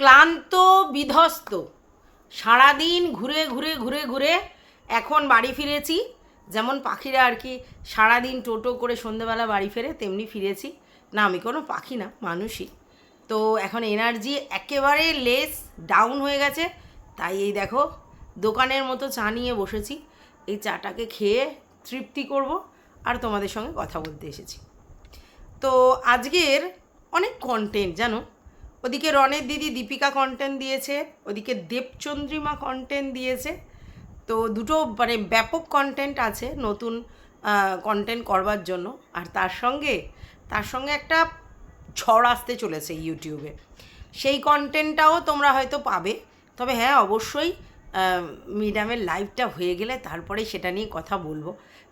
ক্লান্ত, বিধ্বস্ত। সারাদিন ঘুরে ঘুরে ঘুরে ঘুরে এখন বাড়ি ফিরেছি। যেমন পাখিরা আর কি, সারাদিন টোটো করে সন্ধেবেলা বাড়ি ফেরে তেমনি ফিরেছি। না, আমি কোনো পাখি না, মানুষই। তো এখন এনার্জি একেবারে লেস ডাউন হয়ে গেছে। তাই এই দেখো, দোকানের মতো চা নিয়ে বসেছি। এই চাটাকে খেয়ে তৃপ্তি করব আর তোমাদের সঙ্গে কথা বলতে এসেছি। তো আজকের অনেক কন্টেন্ট জানো? ওদিকে রনের দিদি দীপিকা কন্টেন্ট দিয়েছে, ওদিকে দেবচন্দ্রিমা কন্টেন্ট দিয়েছে। তো দুটো মানে ব্যাপক কন্টেন্ট আছে নতুন কন্টেন্ট করবার জন্য। আর তার সঙ্গে তার সঙ্গে একটা ঝড় আসতে চলেছে ইউটিউবে। সেই কন্টেন্টটাও তোমরা হয়তো পাবে। তবে হ্যাঁ অবশ্যই মিডামের লাইভটা হয়ে গেলে তারপরে সেটা নিয়ে কথা বলব।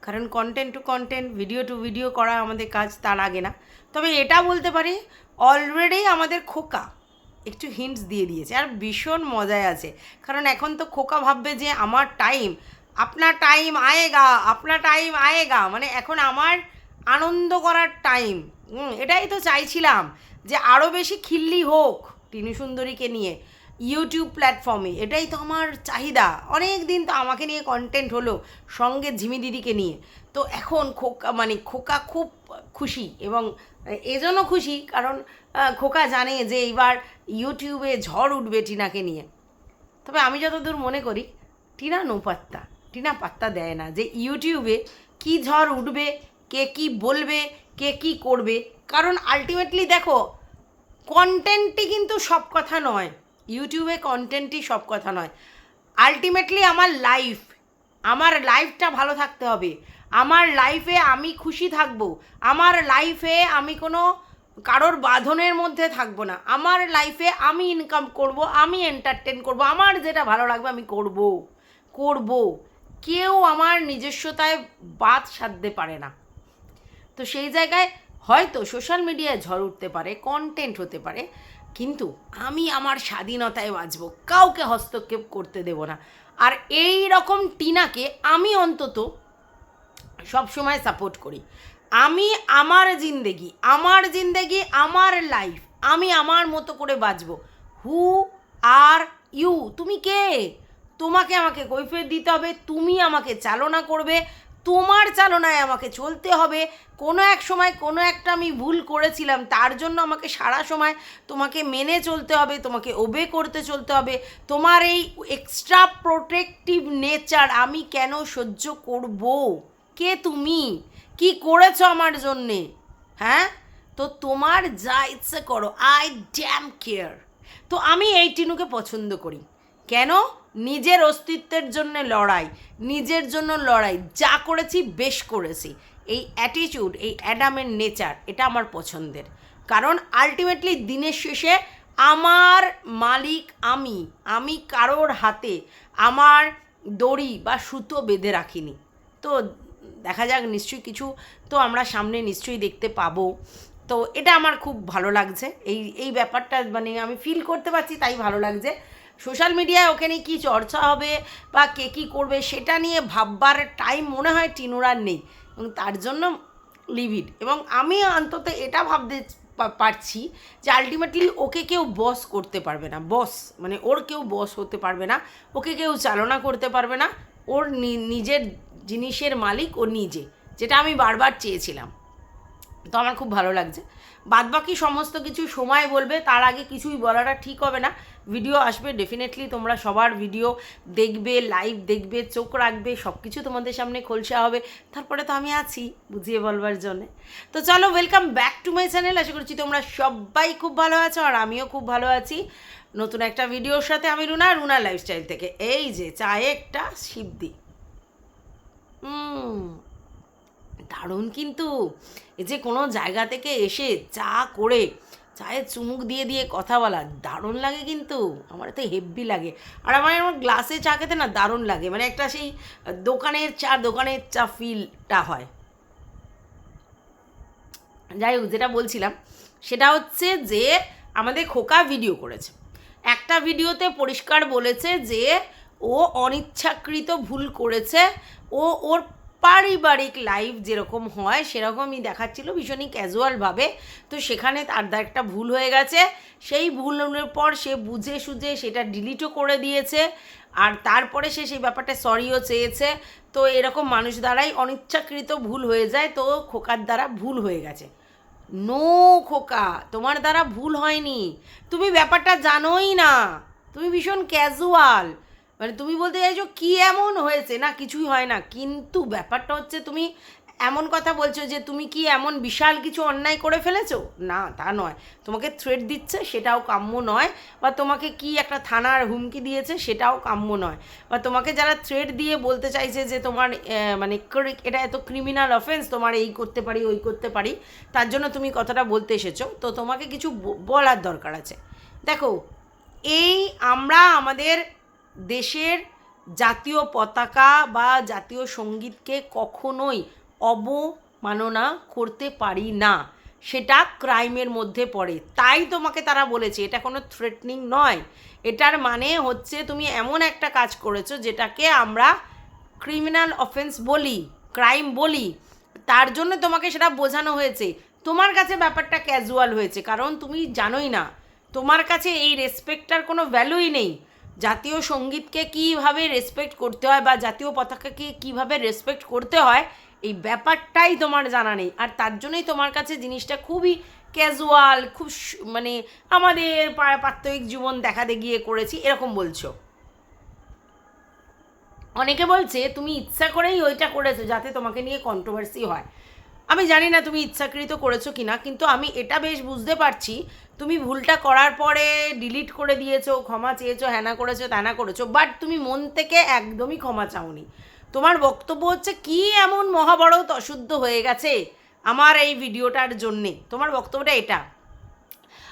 কারণ content to content video to video করা আমাদের কাজ তার আগে না। তবে এটা বলতে পারি অলরেডি আমাদের খোকা। একটু হিন্টস দিয়ে দিয়েছে, আর ভীষণ মজায় আছে। কারণ এখন তো খোকা ভাববে যে আমার টাইম আপনার টাইম আয়েগা, আপনার টাইম আয়েগা। মানে এখন আমার আনন্দ করার টাইম এটাই তো চাইছিলাম যে আরও বেশি খিল্লি হোক টিনু সুন্দরীকে নিয়ে ইউটিউব প্ল্যাটফর্মে এটাই তো আমার চাহিদা। অনেক দিন তো আমাকে নিয়ে কন্টেন্ট হলো সঙ্গে ঝিমি দিদিকে নিয়ে। তো এখন খোকা মানে খোকা খুব খুশি এবং এজন্য খুশি, কারণ খোকা জানে যে এইবার ইউটিউবে ঝড় উঠবে টিনাকে নিয়ে। তবে আমি যতদূর মনে করি, টিনা নো পাত্তা টিনা পাত্তা দেয় না যে ইউটিউবে কি ঝড় উঠবে, কে কি বলবে, কে কি করবে। কারণ আলটিমেটলি দেখো কন্টেন্টটি কিন্তু সব কথা নয়। ইউটিউবে কন্টেন্টই সব কথা নয়। আলটিমেটলি আমার লাইফ আমার লাইফটা ভালো থাকতে হবে। আমার লাইফে আমি খুশি থাকব। আমার লাইফে আমি কোনো কারোর বাঁধনের মধ্যে থাকব না। আমার লাইফে আমি ইনকাম করব, আমি এন্টারটেন করব, আমার যেটা ভালো লাগবে আমি করব। করব। কেউ আমার নিজস্বতায় বাদ সাধতে পারে না। তো সেই জায়গায় হয়তো সোশ্যাল মিডিয়ায় ঝড় উঠতে পারে কন্টেন্ট হতে পারে, কিন্তু আমি আমার স্বাধীনতায় বাঁচব, কাউকে হস্তক্ষেপ করতে দেব না। আর এই রকম টিনাকে আমি অন্তত সব সময় সাপোর্ট করি। আমি আমার জিন্দেগি আমার জিন্দেগি, আমার লাইফ আমি আমার মতো করে বাঁচব। হু আর ইউ তুমি কে? তোমাকে আমাকে কৈফিয়ত দিতে হবে, তুমি আমাকে চালনা করবে, তোমার চালনায় আমাকে চলতে হবে। কোনো এক সময়, কোনো একটা আমি ভুল করেছিলাম, তার জন্য আমাকে সারা সময় তোমাকে মেনে চলতে হবে, তোমাকে ওবে করতে চলতে হবে। তোমার এই এক্সট্রা প্রোটেক্টিভ নেচার আমি কেন সহ্য করব? কে তুমি? কি করেছ আমার জন্যে? হ্যাঁ? তো তোমার যা ইচ্ছে করো আই ড্যাম কেয়ার তো আমি এই টিনুকে পছন্দ করি। কেন? নিজের অস্তিত্বের জন্য লড়াই, নিজের জন্য লড়াই, যা করেছি বেশ করেছি। এই অ্যাটিটিউড এই অ্যাডামের নেচার, এটা আমার পছন্দের। কারণ আলটিমেটলি দিনের শেষে আমার মালিক আমি আমি কারোর হাতে আমার দড়ি বা সুতো বেঁধে রাখিনি। তো দেখা যাক, নিশ্চয়ই কিছু তো আমরা সামনে নিশ্চয়ই দেখতে পাবো। তো এটা আমার খুব ভালো লাগছে। এই এই ব্যাপারটা মানে আমি ফিল করতে পারছি, তাই ভালো লাগছে। সোশ্যাল মিডিয়ায় ওখানে কি চর্চা হবে বা কে কী করবে সেটা নিয়ে ভাববার টাইম মনে হয় টিনুরার নেই। এবং তার জন্য লিভিড এবং আমি অন্তত এটা ভাবতে পারছি যে আলটিমেটলি ওকে কেউ বস করতে পারবে না। বস মানে ওর কেউ বস হতে পারবে না। ওকে কেউ চালনা করতে পারবে না। ওর নিজের জিনিসের মালিক ও নিজে, যেটা আমি বারবার চেয়েছিলাম। তো আমার খুব ভালো লাগছে। বাদবাকি সমস্ত কিছু সময় বলবে, তার আগে কিছুই বলাটা ঠিক হবে না। ভিডিও আসবে ডেফিনেটলি তোমরা সবার ভিডিও দেখবে লাইভ দেখবে, চোখ রাখবে সব কিছু তোমাদের সামনে খোলসা হবে। তারপরে তো আমি আছি বুঝিয়ে বলবার জন্যে। তো চলো welcome back to my channel আশা করছি তোমরা সবাই খুব ভালো আছো, আর আমিও খুব ভালো আছি। নতুন একটা ভিডিওর সাথে আমি রুনা রুনা লাইফস্টাইল থেকে। এই যে, চায়ে একটা হুম দারুণ কিন্তু। এই যে কোনো জায়গা থেকে এসে চা করে চায়ের চুমুক দিয়ে দিয়ে কথা বলা, দারুণ লাগে কিন্তু। আমার তো হেভি লাগে। আর আমার আমার গ্লাসে চা খেতে না দারুণ লাগে। মানে একটা সেই দোকানের চা দোকানের চা ফিলটা হয়। যাই হোক, যেটা বলছিলাম, সেটা হচ্ছে যে আমাদের খোকা ভিডিও করেছে। একটা ভিডিওতে পরিষ্কার বলেছে যে ও অনিচ্ছাকৃত ভুল করেছে, ও ওর পারিবারিক লাইফ যেরকম হয় সেরকমই দেখাচ্ছিল ভীষণই ক্যাজুয়ালভাবে তো সেখানে তার দা একটা ভুল হয়ে গেছে। সেই ভুলের পর সে বুঝে সুঝে সেটা ডিলিটও করে দিয়েছে। আর তারপরে সে সেই ব্যাপারটা সরিও চেয়েছে। তো এরকম মানুষ দ্বারাই অনিচ্ছাকৃত ভুল হয়ে যায়। তো খোকার দ্বারা ভুল হয়ে গেছে। নো খোকা, তোমার দ্বারা ভুল হয়নি। তুমি ব্যাপারটা জানোই না। তুমি ভীষণ ক্যাজুয়াল মানে তুমি বলতে চাইছো কি এমন হয়েছে? না, কিছুই হয় না। কিন্তু ব্যাপারটা হচ্ছে তুমি এমন কথা বলছো যে তুমি কি এমন বিশাল কিছু অন্যায় করে ফেলেছো? না, তা নয়। তোমাকে থ্রেট দিচ্ছে, সেটাও কাম্য নয়। বা তোমাকে কি একটা থানার হুমকি দিয়েছে, সেটাও কাম্য নয়। বা তোমাকে যারা থ্রেট দিয়ে বলতে চাইছে যে তোমার মানে এটা এত ক্রিমিনাল অফেন্স তোমার এই করতে পারি, ওই করতে পারি, তার জন্য তুমি কথাটা বলতে এসেছ। তো তোমাকে কিছু বলার দরকার আছে। দেখো, এই আমরা আমাদের দেশের জাতীয় পতাকা বা জাতীয় সঙ্গীতকে কখনোই অবমাননা করতে পারি না। সেটা ক্রাইমের মধ্যে পড়ে। তাই তোমাকে তারা বলেছে, এটা কোনো থ্রেটনিং নয়। এটার মানে হচ্ছে তুমি এমন একটা কাজ করেছ যেটাকে আমরা ক্রিমিনাল অফেন্স বলি ক্রাইম বলি। তার জন্য তোমাকে সেটা বোঝানো হয়েছে। তোমার কাছে ব্যাপারটা ক্যাজুয়াল হয়েছে, কারণ তুমি জানোই না। তোমার কাছে এই রেসপেক্টটার কোনো ভ্যালুই নেই। জাতীয় সঙ্গীতকে কীভাবে রেসপেক্ট করতে হয় বা জাতীয় পতাকাকে কীভাবে রেসপেক্ট করতে হয়, এই ব্যাপারটাই তোমার জানা নেই। আর তার জন্যই তোমার কাছে জিনিসটা খুবই ক্যাজুয়াল খুব মানে আমাদের পা- প্রাত্যহিক জীবন দেখাতে গিয়ে করেছি, এরকম বলছো। অনেকে বলছে, তুমি ইচ্ছা করেই ওইটা করেছ যাতে তোমাকে নিয়ে কন্ট্রোভার্সি হয়। আমি জানি না তুমি ইচ্ছাকৃত করেছ কি না কিন্তু আমি এটা বেশ বুঝতে পারছি। তুমি ভুলটা করার পরে ডিলিট করে দিয়েছ, ক্ষমা চেয়েছো, হ্যানা করেছ, ত্যানা করেছ বাট তুমি মন থেকে একদমই ক্ষমা চাওনি। তোমার বক্তব্য হচ্ছে, কি এমন মহাভারত অশুদ্ধ হয়ে গেছে আমার এই ভিডিওটার জন্যে? তোমার বক্তব্যটা এটা।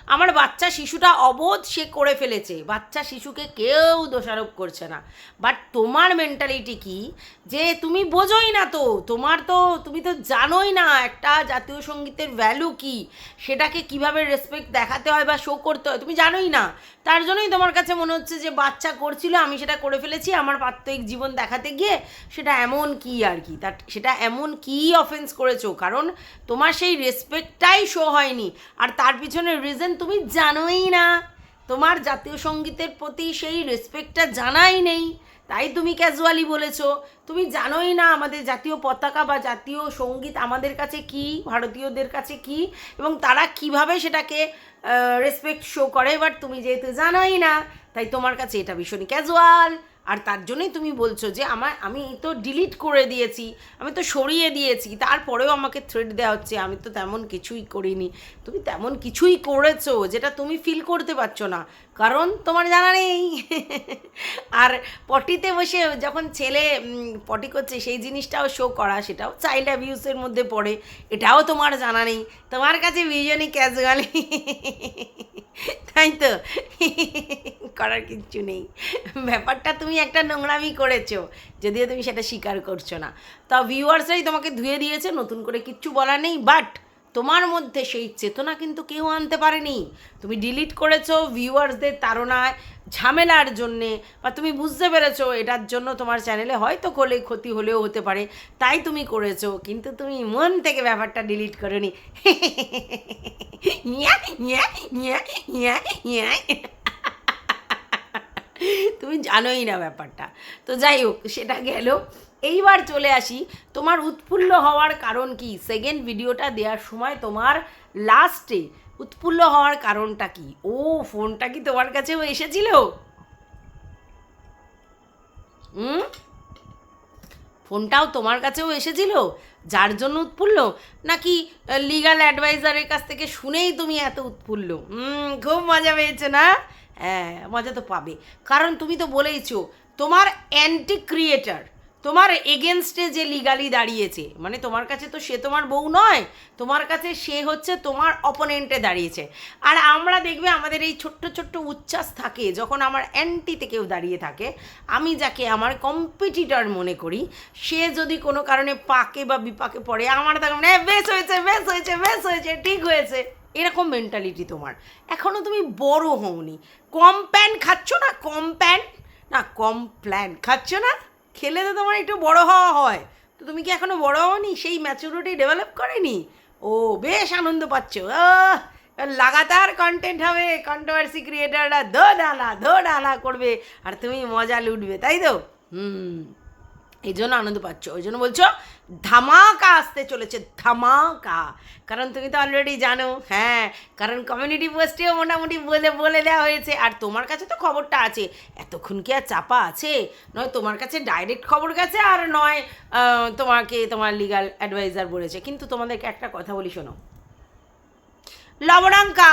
আমার বাচ্চা শিশুটা অবোধ সে করে ফেলেছে। বাচ্চা শিশুকে কেউ দোষারোপ করছে না। বাট তোমার মেন্টালিটি কি? যে তুমি বোঝোই না তো। তোমার তো, তুমি তো জানোই না একটা জাতীয় সঙ্গীতের ভ্যালু কি। সেটাকে কীভাবে রেসপেক্ট দেখাতে হয় বা শো করতে হয়, তুমি জানোই না। তার জন্যই তোমার কাছে মনে হচ্ছে যে বাচ্চা করছিল, আমি সেটা করে ফেলেছি, আমার প্রাত্যহিক জীবন দেখাতে গিয়ে সেটা এমন কি আর কি? তার, সেটা এমন কি অফেন্স করেছ? কারণ তোমার সেই রেসপেক্টটাই শো হয়নি। আর তার পিছনে রিজন তুমি জানোই না। তোমার জাতীয় সঙ্গীতের প্রতি সেই রেসপেক্টটা জানাই নেই। তাই তুমি ক্যাজুয়ালি বলেছ, তুমি জানোই না আমাদের জাতীয় পতাকা বা জাতীয় সংগীত আমাদের কাছে কি, ভারতীয়দের কাছে কি, এবং তারা কীভাবে সেটাকে রেসপেক্ট শো করে বাট তুমি যেহেতু জানোই না, তাই তোমার কাছে এটা ভীষণই ক্যাজুয়াল আর তার জন্যই তুমি বলছো যে আমার, আমি তো ডিলিট করে দিয়েছি, আমি তো সরিয়ে দিয়েছি, তারপরেও আমাকে থ্রেড দেওয়া হচ্ছে, আমি তো তেমন কিছুই করিনি। তুমি তেমন কিছুই করেছ যেটা তুমি ফিল করতে পারছ না, কারণ তোমার জানা নেই। আর পটিতে বসে যখন ছেলে পটি করছে, সেই জিনিসটাও শো করা, সেটাও চাইল্ড অ্যাবিউসের মধ্যে পড়ে, এটাও তোমার জানা নেই। তোমার কাছে ভীষণই ক্যাজুয়ালি তাই তো? করার কিচ্ছু নেই। ব্যাপারটা তুমি একটা নোংরামি করেছ যদিও তুমি সেটা স্বীকার করছ না। তা ভিউয়ার্সরাই তোমাকে ধুয়ে দিয়েছে নতুন করে কিচ্ছু বলার নেই বাট তোমার মধ্যে সেই চেতনা কিন্তু কেউ আনতে পারেনি। তুমি ডিলিট করেছ ভিউয়ার্সদের তাড়নায় ঝামেলার জন্যে বা তুমি বুঝতে পেরেছ এটার জন্য তোমার চ্যানেলে হয়তো কোলে ক্ষতি হলেও হতে পারে তাই তুমি করেছ কিন্তু তুমি মন থেকে ব্যাপারটা ডিলিট করোনি। ইয়া, ইয়া। তুমি জানোই না ব্যাপারটা। তো যাই হোক, সেটা গেল। এইবার চলে আসি। তোমার উৎফুল্ল হওয়ার কারণ কি? সেকেন্ড ভিডিওটা দেওয়ার সময় তোমার লাস্টে উৎফুল্ল হওয়ার কারণটা কি? ও, ফোনটা কি তোমার কাছেও এসেছিল? হুম? ফোনটাও তোমার কাছেও এসেছিল? যার জন্য উৎফুল্ল? নাকি লিগাল অ্যাডভাইজারের কাছ থেকে শুনেই তুমি এত উৎফুল্ল? হুম, খুব মজা পেয়েছে না? হ্যাঁ মজা তো পাবে। কারণ তুমি তো বলেইছো, তোমার অ্যান্টি ক্রিয়েটার তোমার এগেনস্টে যে লিগালি দাঁড়িয়েছে মানে তোমার কাছে তো সে তোমার বউ নয়, তোমার কাছে সে হচ্ছে তোমার অপোনেন্টে দাঁড়িয়েছে। আর আমরা দেখবে আমাদের এই ছোট্ট ছোট্ট উচ্ছ্বাস থাকে, যখন আমার অ্যান্টিতে কেউ দাঁড়িয়ে থাকে, আমি যাকে আমার কম্পিটিটর মনে করি, সে যদি কোনো কারণে পাকে বা বিপাকে পড়ে, আমার তখন বেশ হয়েছে বেশ হয়েছে বেশ হয়েছে, ঠিক হয়েছে। এরকম মেন্টালিটি তোমার। এখনও তুমি বড় হওনি। কম প্যান খাচ্ছ না? কম প্যান না, কম প্ল্যান খাচ্ছ না? খেলে তো তোমার একটু বড় হওয়া হয়। তো তুমি কি এখনও বড় হওনি? সেই ম্যাচুরিটি ডেভেলপ করেনি? ও, বেশ আনন্দ পাচ্ছ। লাগাতার কন্টেন্ট হবে। কন্ট্রোভার্সি ক্রিয়েটাররা ধো ডালা ধো ডালা করবে। আর তুমি মজা লুটবে, তাই তো? হুম। এই জন্য আনন্দ পাচ্ছ। ওই জন্য বলছো, ধামাকা আসতে চলেছে, ধামাকা। কারণ তুমি তো অলরেডি জানো হ্যাঁ কারণ কমিউনিটি পোস্টেও মোটামুটি বলে বলে দেওয়া হয়েছে। আর তোমার কাছে তো খবরটা আছে। এতক্ষণ কি আর চাপা আছে? নয়, তোমার কাছে ডাইরেক্ট খবর গেছে আর নয় তোমাকে তোমার লিগাল অ্যাডভাইজার বলেছে। কিন্তু তোমাদেরকে একটা কথা বলি শোনো। লবণাঙ্কা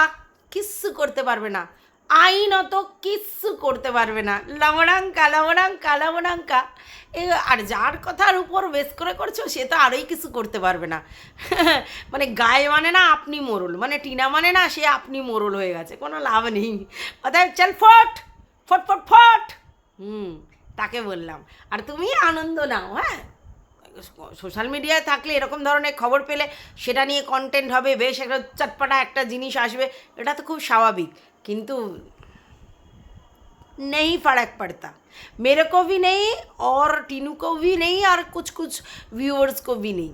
কিচ্ছু করতে পারবে না। আইনত কিচ্ছু করতে পারবে না। লবণাঙ্কা লবণাঙ্কা লবণাঙ্কা এ, আর যার কথার উপর বেশ করে করছ, সে তো আরোই কিছু করতে পারবে না। মানে গায়ে মানে না আপনি মোরল মানে টিনা মানে না সে আপনি মোরল হয়ে গেছে, কোনো লাভ নেই। অতএব চল ফট ফট ফট ফট। হুম, তাকে বললাম। আর তুমি আনন্দ নাও হ্যাঁ? সোশ্যাল মিডিয়ায় থাকলে এরকম ধরনের খবর পেলে, সেটা নিয়ে কন্টেন্ট হবে, বেশ একটা চটপটা একটা জিনিস আসবে, এটা তো খুব স্বাভাবিক। কিন্তু नहीं फर्क पड़ता मेरे को भी नहीं और टीनू को भी नहीं और कुछ कुछ व्यूअर्स को भी नहीं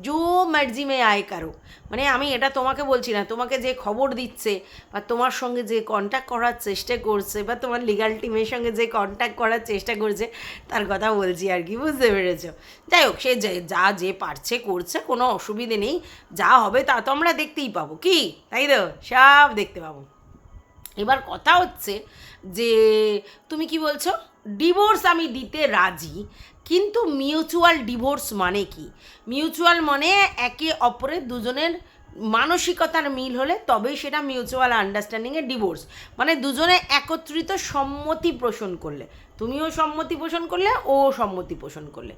जो मर्जी में आए करो মানে আমি এটা তোমাকে বলছি না তোমাকে যে খবর দিচ্ছে বা তোমার সঙ্গে যে কন্ট্যাক্ট করার চেষ্টা করছে বা তোমার লিগাল টিমের সঙ্গে যে কন্ট্যাক্ট করার চেষ্টা করছে তার কথা বলছি আর কি বুঝতে পেরেছো যাই হোক সে যে- যা যে পারছে করছে কোনো অসুবিধে নেই যা হবে তা তো আমরা দেখতেই পাবো কি তাই তো সব দেখতে পাবো এবার কথা হচ্ছে যে তুমি কি বলছো? ডিভোর্স আমি দিতে রাজি, কিন্তু মিউচুয়াল ডিভোর্স মানে কি? মিউচুয়াল মানে একে অপরের দুজনের মানসিকতার মিল হলে তবেই সেটা মিউচুয়াল আন্ডারস্ট্যান্ডিংয়ে ডিভোর্স মানে দুজনে একত্রিত সম্মতি পোষণ করলে। তুমিও সম্মতি পোষণ করলে, ও সম্মতি পোষণ করলে।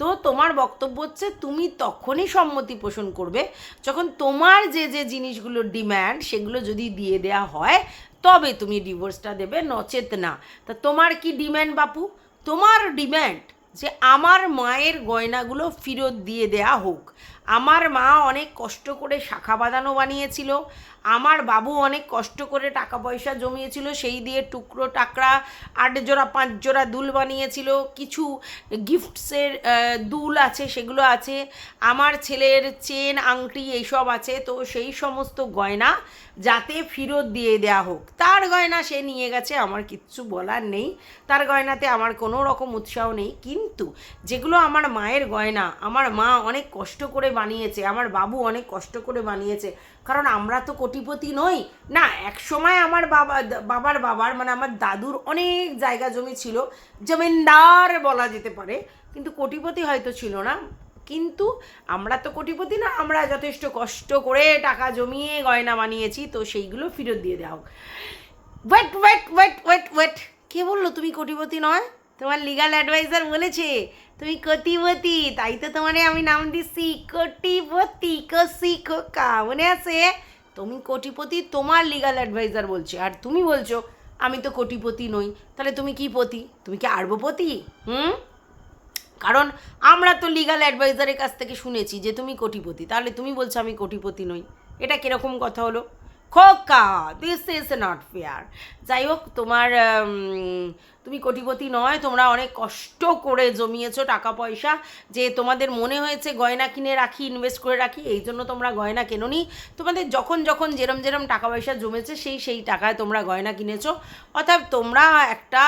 তো তোমার বক্তব্য হচ্ছে, তুমি তখনই সম্মতি পোষণ করবে যখন তোমার যে যে জিনিসগুলো ডিম্যান্ড সেগুলো যদি দিয়ে দেওয়া হয় তবে তুমি ডিভোর্সটা দেবে, নচেত না। তা তোমার কি ডিম্যান্ড বাপু? তোমার ডিম্যান্ড যে আমার মায়ের গয়নাগুলো ফেরত দিয়ে দেয়া হোক। আমার মা অনেক কষ্ট করে শাখা বাঁধানো বানিয়েছিল, আমার বাবু অনেক কষ্ট করে টাকা পয়সা জমিয়েছিল, সেই দিয়ে টুকরো টাকরা আট জোড়া পাঁচ জোড়া দুল বানিয়েছিল, কিছু গিফটসের দুল আছে, সেগুলো আছে, আমার ছেলের চেন, আংটি এইসব আছে, তো সেই সমস্ত গয়না যাতে ফেরত দিয়ে দেয়া হোক। তার গয়না সে নিয়ে গেছে, আমার কিচ্ছু বলার নেই, তার গয়নাতে আমার কোনো রকম উৎসাহ নেই, কিন্তু যেগুলো আমার মায়ের গয়না, আমার মা অনেক কষ্ট করে বানিয়েছে, আমার বাবু অনেক কষ্ট করে বানিয়েছে। কারণ আমরা তো কোটিপতি নই। না, এক সময় আমার বাবা, বাবার বাবার মানে আমার দাদুর অনেক জায়গা জমি ছিল, জমিনদার বলা যেতে পারে। কিন্তু কোটিপতি হয়তো ছিল না। কিন্তু আমরা তো কোটিপতি না, আমরা যথেষ্ট কষ্ট করে টাকা জমিয়ে গয়না বানিয়েছি, তো সেইগুলো ফেরত দিয়ে দেওয়া হোক। Wait wait wait wait wait কে বলল তুমি কোটিপতি নয়? তোমার লিগাল অ্যাডভাইজার বলেছে, তুমি কোটিপতি, তাই তো তোমারে আমি নাম দিচ্ছি কোটিপতি, কসি খোকা। মনে আছে? তুমি কোটিপতি, তোমার লিগাল অ্যাডভাইজার বলছে। আর তুমি বলছো, আমি তো কোটিপতি নই। তাহলে তুমি কি পতি? তুমি কি আরবপতি? হুম? কারণ আমরা তো লিগাল অ্যাডভাইজারের কাছ থেকে শুনেছি যে তুমি কোটিপতি। তাহলে তুমি বলছো, আমি কোটিপতি নই। এটা কীরকম কথা হলো? খোকা দিস ইজ নট ফেয়ার যাই হোক, তোমার তুমি কোটিপতি নয়, তোমরা অনেক কষ্ট করে জমিয়েছো টাকা পয়সা যে তোমাদের মনে হয়েছে গয়না কিনে রাখি ইনভেস্ট করে রাখি, এই জন্য তোমরা গয়না কেনোনি। তোমাদের যখন যখন যেরম যেরম টাকা পয়সা জমেছে, সেই সেই টাকায় তোমরা গয়না কিনেছো। অর্থাৎ তোমরা একটা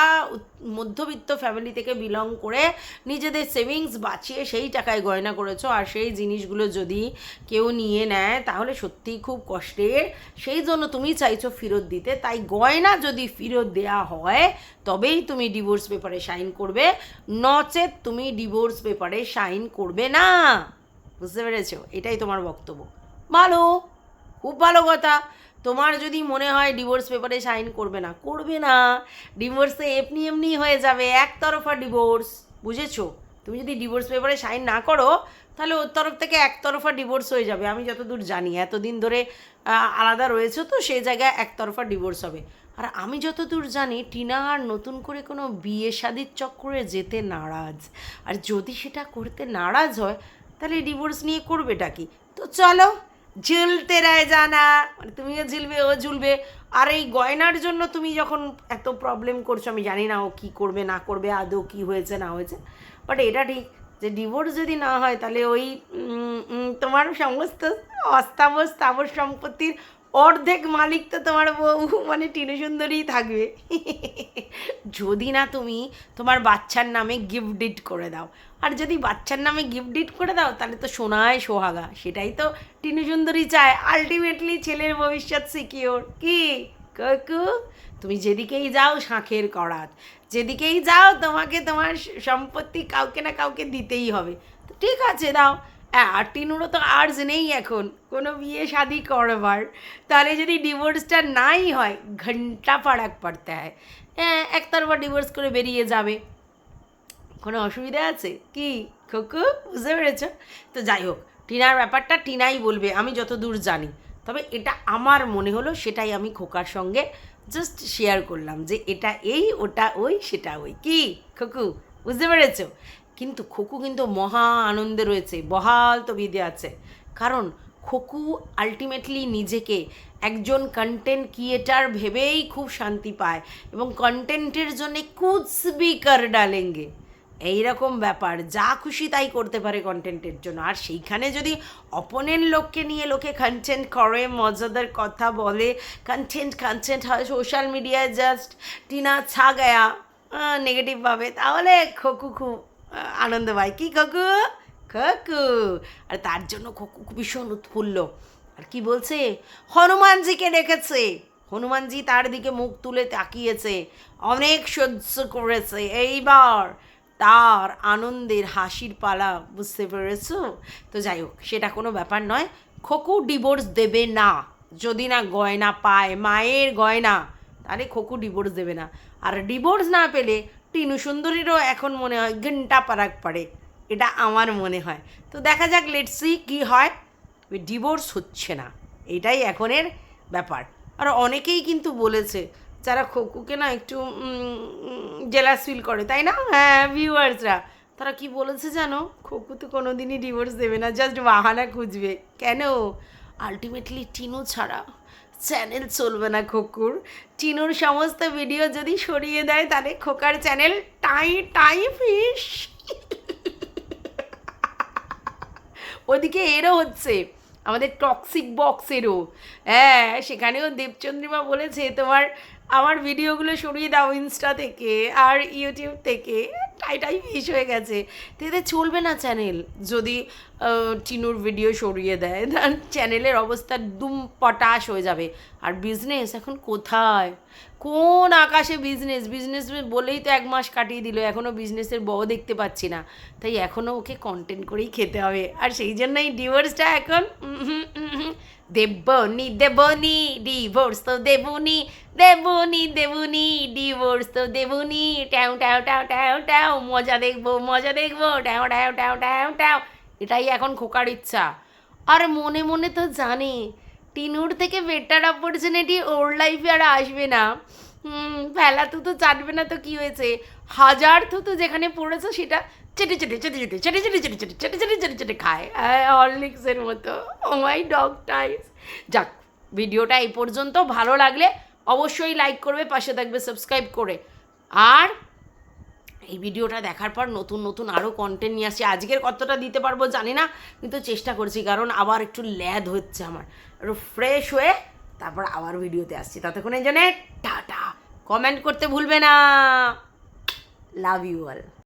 মধ্যবিত্ত ফ্যামিলি থেকে বিলং করে নিজেদের সেভিংস বাঁচিয়ে সেই টাকায় গয়না করেছ। আর সেই জিনিসগুলো যদি কেউ নিয়ে নেয়, তাহলে সত্যিই খুব কষ্টের। সেই জন্য তুমি চাইছো ফেরত দিতে। তাই গয়না যদি ফেরত দেয়া হয় তবেই তুমি ডিভোর্স পেপারে সাইন করবে। নচেত তুমি ডিভোর্স পেপারে সাইন করবে না। বুঝতে পেরেছ? এটাই তোমার বক্তব্য। ভালো, খুব ভালো কথা। তোমার যদি মনে হয় ডিভোর্স পেপারে সাইন করবে না করবে না। ডিভোর্সে এমনি এমনি হয়ে যাবে, একতরফা ডিভোর্স বুঝেছ? তুমি যদি ডিভোর্স পেপারে সাইন না করো, তাহলে ওর তরফ থেকে একতরফা ডিভোর্স হয়ে যাবে। আমি যতদূর জানি, এতদিন ধরে আলাদা রয়েছে তো, সেই জায়গায় একতরফা ডিভোর্স হবে। আর আমি যতদূর জানি, টিনা আর নতুন করে কোনো বিয়ে শাদির চক্করে যেতে নারাজ। আর যদি সেটা করতে নারাজ হয়, তাহলে ডিভোর্স নিয়ে করবেটা কি? তো চলো, ঝুলতে রায় জানা। মানে তুমিও ঝুলবে, ও ঝুলবে। আর এই গয়নার জন্য তুমি যখন এত প্রবলেম করছ, আমি জানি না ও কী করবে, না করবে, আদৌ কী হয়েছে, না হয়েছে। বাট এটা ঠিক যে ডিভোর্স যদি না হয়, তাহলে ওই তোমার সমস্ত অস্থাবর স্থাবর সম্পত্তির অর্ধেক মালিক তো তোমার বউ মানে টিনু সুন্দরী থাকবে। যদি না তুমি তোমার বাচ্চার নামে গিফট ডিট করে দাও। আর যদি বাচ্চার নামে গিফট ডিট করে দাও, তাহলে তো সোনায় সোহাগা। সেটাই তো টিনু সুন্দরী চায়। আলটিমেটলি ছেলের ভবিষ্যৎ সিকিওর কি? কাকু, তুমি যেদিকেই যাও শাঁখের করাত। যেদিকেই যাও তোমাকে তোমার সম্পত্তি কাউকে না কাউকে দিতেই হবে। ঠিক আছে, দাও। আর টিনুরও তো আর্জ নেই এখন। কোনো বিয়ে শাদি করবার। তাহলে যদি ডিভোর্সটা নাই হয়, ঘণ্টা ফারাক পড়তে হয়। হ্যাঁ একতরফা ডিভোর্স করে বেরিয়ে যাবে। কোনো অসুবিধা আছে? কি? খোকু, বুঝতে পেরেছ? তো যাই হোক, টিনার ব্যাপারটা টিনাই বলবে, আমি যত দূর জানি। তবে এটা আমার মনে হলো, সেটাই আমি খোকার সঙ্গে জাস্ট শেয়ার করলাম যে এটা এই, ওটা ওই, সেটা ওই। কি? খোকু, বুঝতে পেরেছ? কিন্তু খোকু কিন্তু মহা আনন্দে রয়েছে, বহাল তো বিদে আছে। কারণ খোকু আলটিমেটলি নিজেকে একজন কন্টেন্ট ক্রিয়েটার ভেবেই খুব শান্তি পায় এবং কন্টেন্টের জন্যে কুছ বি কর ডালেঙ্গে। এইরকম ব্যাপার, যা খুশি তাই করতে পারে কন্টেন্টের জন্য। আর সেইখানে যদি অপোনেন্ট লোককে নিয়ে লোকে কন্টেন্ট করে, মজাদার কথা বলে কন্টেন্ট কন্টেন্ট হয় সোশ্যাল মিডিয়ায় জাস্ট টিনা ছা গয়া নেগেটিভভাবে তাহলে খোকু খুব আনন্দ পায়। কি খোকু? খোকু। আর তার জন্য খোকু ভীষণ উৎফুল্ল। আর কি বলছে? হনুমানজিকে ডেকেছে হনুমানজি তার দিকে মুখ তুলে তাকিয়েছে। অনেক সহ্য করেছে। এইবার তার আনন্দের হাসির পালা বুঝতে পেরেছ? তো যাই হোক, সেটা কোনো ব্যাপার নয়। খোকু ডিভোর্স দেবে না। যদি না গয়না পায়, মায়ের গয়না, তাহলে খোকু ডিভোর্স দেবে না। আর ডিভোর্স না পেলে টিনু সুন্দরীরও এখন মনে হয় ঘণ্টা পারাক পড়ে এটা আমার মনে হয়। তো দেখা যাক লেটসি কি হয়। ওই ডিভোর্স হচ্ছে না। এটাই এখনের ব্যাপার। আর অনেকেই কিন্তু বলেছে, যারা খোকুকে না একটু জেলাস ফিল করে, তাই না? হ্যাঁ ভিউয়ার্সরা তারা কি বলেছে জানো? খোকু তো কোনো দিনই ডিভোর্স দেবে না জাস্ট বাহানা খুঁজবে। কেন? আলটিমেটলি টিনু ছাড়া চ্যানেল চলবে না খোকুর। চিনুর সমস্ত ভিডিও যদি সরিয়ে দেয়, তাহলে খোকার চ্যানেল টাই টাই ফিশ ওদিকে এরও হচ্ছে, আমাদের টক্সিক বক্সেরও হ্যাঁ সেখানেও দেবচন্দ্রিমা বলেছে, তোমার, আমার ভিডিওগুলো সরিয়ে দাও ইনস্টা থেকে আর ইউটিউব থেকে। টাই টাই ফিস হয়ে গেছে। তো চলবে না চ্যানেল যদি টিনুর ভিডিও সরিয়ে দেয়, তার চ্যানেলের অবস্থা দুম পটাশ হয়ে যাবে। আর বিজনেস এখন কোথায়? কোন আকাশে বিজনেস বিজনেস বলেই তো এক মাস কাটিয়ে দিল এখনও বিজনেসের বউ দেখতে পাচ্ছি না। তাই এখনও ওকে কন্টেন্ট করেই খেতে হবে। আর সেই জন্যই ডিভোর্সটা এখন দেবনি দেবনি ডিভোর্স তো দেবনি দেবনি দেবনি ডিভোর্স তো দেবনি ট্যাও ট্যাও ট্যাও ট্যাও ট্যাও মজা দেখব মজা দেখব ট্যাও ট্যাও ট্যাও ট্যাও ট্যাও এটাই এখন খোকার ইচ্ছা। আর মনে মনে তো জানে, টিনুর থেকে বেটার অপরচুনিটি ওর লাইফে আর আসবে না। ফেলা তো চাটবে না তো কি হয়েছে? হাজার তো তো যেখানে পড়েছে সেটা চেটে চেটে চেটে চেটে চেটে চেটে চেটে চেটে চেটে চেটে চেটে চেটে খায় হরলিক্সের মতো ও মাই ডগ টাইস যাক ভিডিওটা এই পর্যন্ত ভালো লাগলে অবশ্যই লাইক করবে পাশে থাকবে সাবস্ক্রাইব করে আর এই ভিডিওটা দেখার পর নতুন নতুন আরও কন্টেন্ট নিয়ে আসছি আজকের কতটা দিতে পারব জানি না কিন্তু চেষ্টা করছি কারণ আবার একটু ল্যাদ হচ্ছে আমার একটু ফ্রেশ হয়ে তারপর আবার ভিডিওতে আসছি ততক্ষণ এই জন্যে টাটা কমেন্ট করতে ভুলবে না লাভ ইউ অল